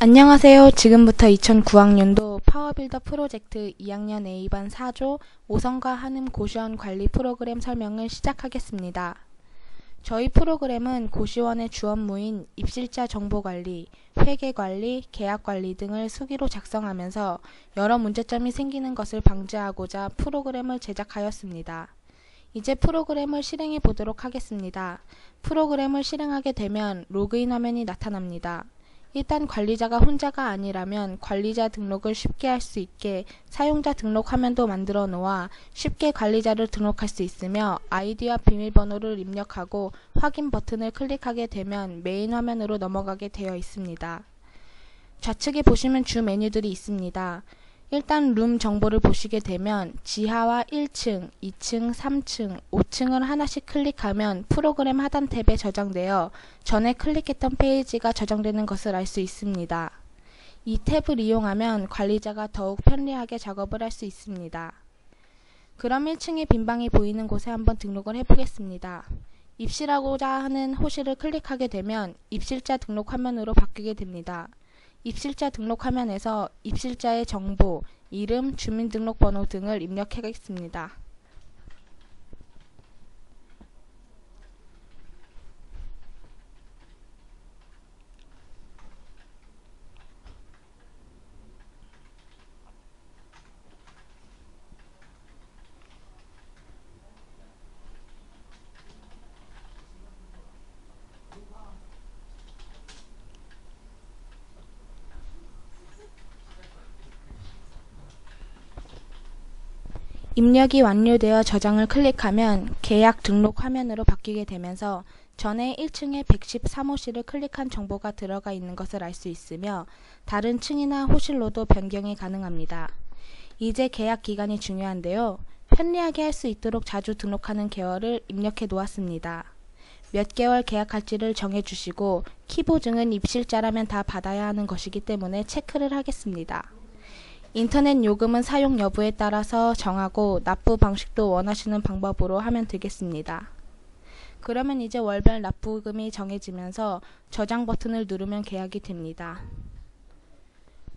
안녕하세요. 지금부터 2009학년도 파워빌더 프로젝트 2학년 A반 4조 오성과 한음 고시원 관리 프로그램 설명을 시작하겠습니다. 저희 프로그램은 고시원의 주 업무인 입실자 정보 관리, 회계 관리, 계약 관리 등을 수기로 작성하면서 여러 문제점이 생기는 것을 방지하고자 프로그램을 제작하였습니다. 이제 프로그램을 실행해 보도록 하겠습니다. 프로그램을 실행하게 되면 로그인 화면이 나타납니다. 일단 관리자가 혼자가 아니라면 관리자 등록을 쉽게 할 수 있게 사용자 등록 화면도 만들어 놓아 쉽게 관리자를 등록할 수 있으며 아이디와 비밀번호를 입력하고 확인 버튼을 클릭하게 되면 메인 화면으로 넘어가게 되어 있습니다. 좌측에 보시면 주 메뉴들이 있습니다. 일단 룸 정보를 보시게 되면 지하와 1층, 2층, 3층, 5층을 하나씩 클릭하면 프로그램 하단 탭에 저장되어 전에 클릭했던 페이지가 저장되는 것을 알 수 있습니다. 이 탭을 이용하면 관리자가 더욱 편리하게 작업을 할 수 있습니다. 그럼 1층에 빈 방이 보이는 곳에 한번 등록을 해보겠습니다. 입실하고자 하는 호실을 클릭하게 되면 입실자 등록 화면으로 바뀌게 됩니다. 입실자 등록 화면에서 입실자의 정보, 이름, 주민등록번호 등을 입력하겠습니다. 입력이 완료되어 저장을 클릭하면 계약 등록 화면으로 바뀌게 되면서 전에 1층에 113호실을 클릭한 정보가 들어가 있는 것을 알 수 있으며 다른 층이나 호실로도 변경이 가능합니다. 이제 계약 기간이 중요한데요. 편리하게 할 수 있도록 자주 등록하는 개월을 입력해 놓았습니다. 몇 개월 계약할지를 정해주시고 키보증은 입실자라면 다 받아야 하는 것이기 때문에 체크를 하겠습니다. 인터넷 요금은 사용 여부에 따라서 정하고 납부 방식도 원하시는 방법으로 하면 되겠습니다. 그러면 이제 월별 납부금이 정해지면서 저장 버튼을 누르면 계약이 됩니다.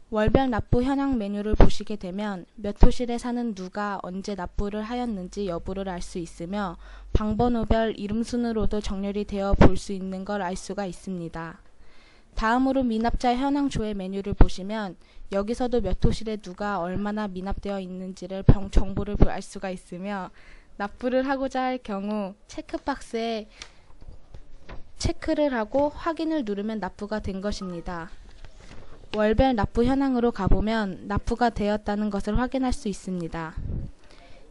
월별 납부 현황 메뉴를 보시게 되면 몇 호실에 사는 누가 언제 납부를 하였는지 여부를 알 수 있으며 방번호별 이름 순으로도 정렬이 되어 볼 수 있는 걸 알 수가 있습니다. 다음으로 미납자 현황 조회 메뉴를 보시면 여기서도 몇 호실에 누가 얼마나 미납되어 있는지를 정보를 알 수가 있으며 납부를 하고자 할 경우 체크박스에 체크를 하고 확인을 누르면 납부가 된 것입니다. 월별 납부 현황으로 가보면 납부가 되었다는 것을 확인할 수 있습니다.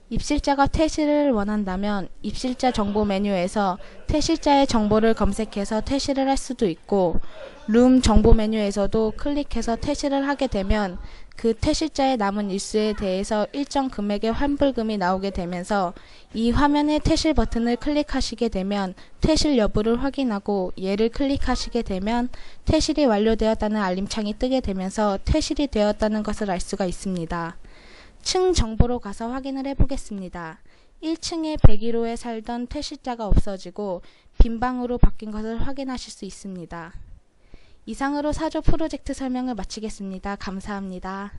입실자가 퇴실을 원한다면 입실자 정보 메뉴에서 퇴실자의 정보를 검색해서 퇴실을 할 수도 있고 룸 정보 메뉴에서도 클릭해서 퇴실을 하게 되면 그 퇴실자의 남은 일수에 대해서 일정 금액의 환불금이 나오게 되면서 이 화면의 퇴실 버튼을 클릭하시게 되면 퇴실 여부를 확인하고 얘를 클릭하시게 되면 퇴실이 완료되었다는 알림창이 뜨게 되면서 퇴실이 되었다는 것을 알 수가 있습니다. 층 정보로 가서 확인을 해보겠습니다. 1층에 101호에 살던 퇴실자가 없어지고 빈 방으로 바뀐 것을 확인하실 수 있습니다. 이상으로 사조 프로젝트 설명을 마치겠습니다. 감사합니다.